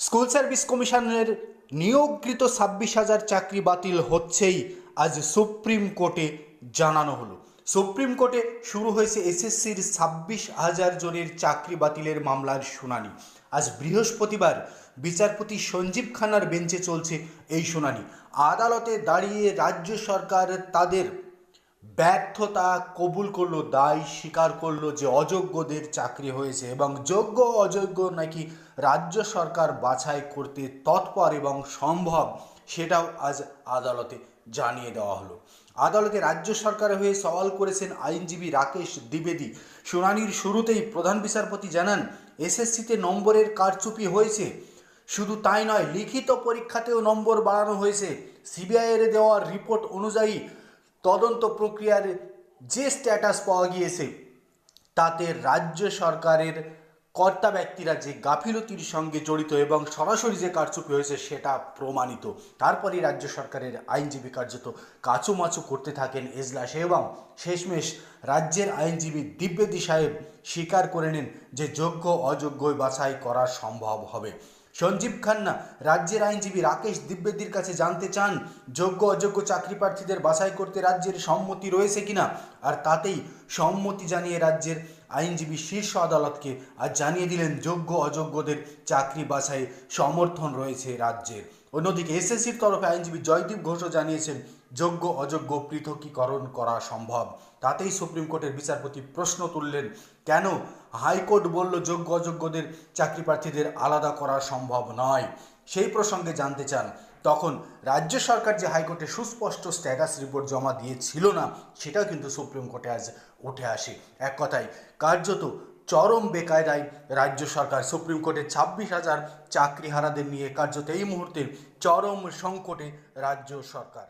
School service কমিশনের নিয়োগকৃত ছাব্বিশ হাজার চাকরি বাতিল হচ্ছেই আজ সুপ্রিম কোর্টে জানানো হলো। সুপ্রিম কোর্টে শুরু হয়েছে এসএসসির ছাব্বিশ হাজার জনের চাকরি বাতিলের মামলার শুনানি। আজ বৃহস্পতিবার বিচারপতি সঞ্জীব খান্নার বেঞ্চে চলছে এই শুনানি। আদালতে দাঁড়িয়ে রাজ্য সরকার তাদের ব্যর্থতা কবুল করল, দায় স্বীকার করল যে অযোগ্যদের চাকরি হয়েছে এবং যোগ্য অযোগ্য নাকি রাজ্য সরকার বাছাই করতে তৎপর এবং সম্ভব সেটাও আজ আদালতে জানিয়ে দেওয়া হলো। আদালতে রাজ্য সরকারের হয়ে সওয়াল করেছেন আইনজীবী রাকেশ দ্বিবেদী। শুনানির শুরুতেই প্রধান বিচারপতি জানান, এসএসসিতে নম্বরের কারচুপি হয়েছে। শুধু তাই নয়, লিখিত পরীক্ষাতেও নম্বর বাড়ানো হয়েছে। সিবিআইয়ের দেওয়া রিপোর্ট অনুযায়ী তদন্ত প্রক্রিয়ার যে স্ট্যাটাস পাওয়া গিয়েছে তাতে রাজ্য সরকারের কর্তা ব্যক্তিরা যে গাফিলতির সঙ্গে জড়িত এবং সরাসরি যে কারচুপি হয়েছে সেটা প্রমাণিত। তারপরই রাজ্য সরকারের আইনজীবী কার্যত কাচুমাচু করতে থাকেন এজলাসে এবং শেষমেশ রাজ্যের আইনজীবী দিব্যেদী সাহেব স্বীকার করে নেন যে যোগ্য, অযোগ্য বাছাই করা সম্ভব হবে। সঞ্জীব খান্না, রাজ্যের আইনজীবী রাকেশ দিব্যেদির কাছে জানতে চান, যোগ্য, অযোগ্য চাকরি প্রার্থীদের বাছাই করতে রাজ্যের সম্মতি রয়েছে কিনা? আর তাতেই সম্মতি জানিয়ে রাজ্যের আইনজীবী শীর্ষ আদালতকে আজ জানিয়ে দিলেন, যোগ্য অযোগ্যদের চাকরি বাছাই সমর্থন রয়েছে রাজ্যের। অন্যদিকে এসএসসির তরফে আইনজীবী জয়দীপ ঘোষও জানিয়েছেন, যোগ্য অযোগ্য পৃথকীকরণ করা সম্ভব। তাতেই সুপ্রিম কোর্টের বিচারপতি প্রশ্ন তুললেন, কেন? হাইকোর্ট বলল, যোগ্য অযোগ্যদের চাকরি প্রার্থীদের আলাদা করা সম্ভব নয়। সেই প্রসঙ্গে জানতে চান তখন রাজ্য সরকার যে হাইকোর্টে সুস্পষ্ট স্ট্যাটাস রিপোর্ট জমা দিয়েছিল না, সেটাও কিন্তু সুপ্রিম কোর্টে আজ উঠে আসে। এক কথায়, কার্যত চরম বেকায়দায় রাজ্য সরকার সুপ্রিম কোর্টে ছাব্বিশ হাজার চাকরিহারাদের নিয়ে কার্যত এই মুহূর্তে চরম সংকটে রাজ্য সরকার।